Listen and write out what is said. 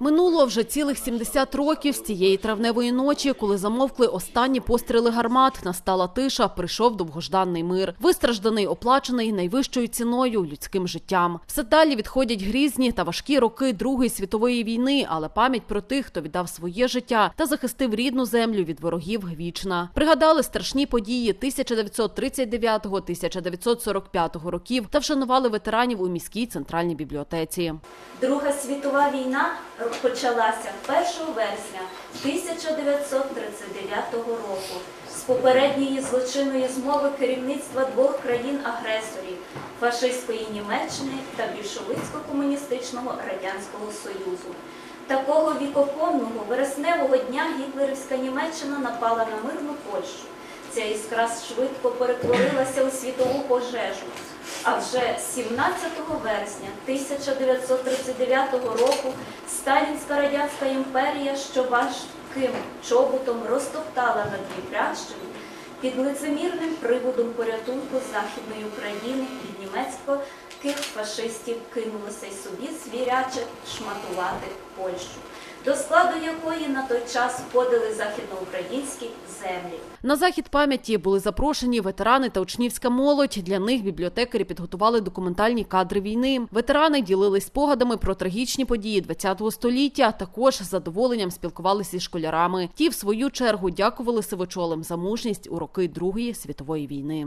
Минуло вже цілих 70 років з цієї травневої ночі, коли замовкли останні постріли гармат. Настала тиша, прийшов довгожданий мир. Вистражданий, оплачений найвищою ціною людським життям. Все далі відходять грізні та важкі роки Другої світової війни, але пам'ять про тих, хто віддав своє життя та захистив рідну землю від ворогів вічна. Пригадали страшні події 1939-1945 років та вшанували ветеранів у міській центральній бібліотеці. Друга світова війна почалася 1 вересня 1939 року з попередньої злочинної змови керівництва двох країн-агресорів фашистської Німеччини та більшовицько-комуністичного Радянського Союзу. Такого вікоповного вересневого дня гітлерівська Німеччина напала на мирну Польщу. Ця іскра швидко перетворилася у світову пожежу. А вже 17 вересня 1939 року Сталінська радянська імперія, що важким чоботом розтоптала на Дніпрянщині, під лицемірним приводом порятунку Західної України від німецьких фашистів кинулося й собі звіряче шматувати Польщу, до складу якої на той час входили західноукраїнські землі. На захід пам'яті були запрошені ветерани та учнівська молодь. Для них бібліотекарі підготували документальні кадри війни. Ветерани ділились спогадами про трагічні події ХХ століття. Також з задоволенням спілкувалися із школярами. Ті, в свою чергу, дякували сивочолим за мужність у роки Другої світової війни.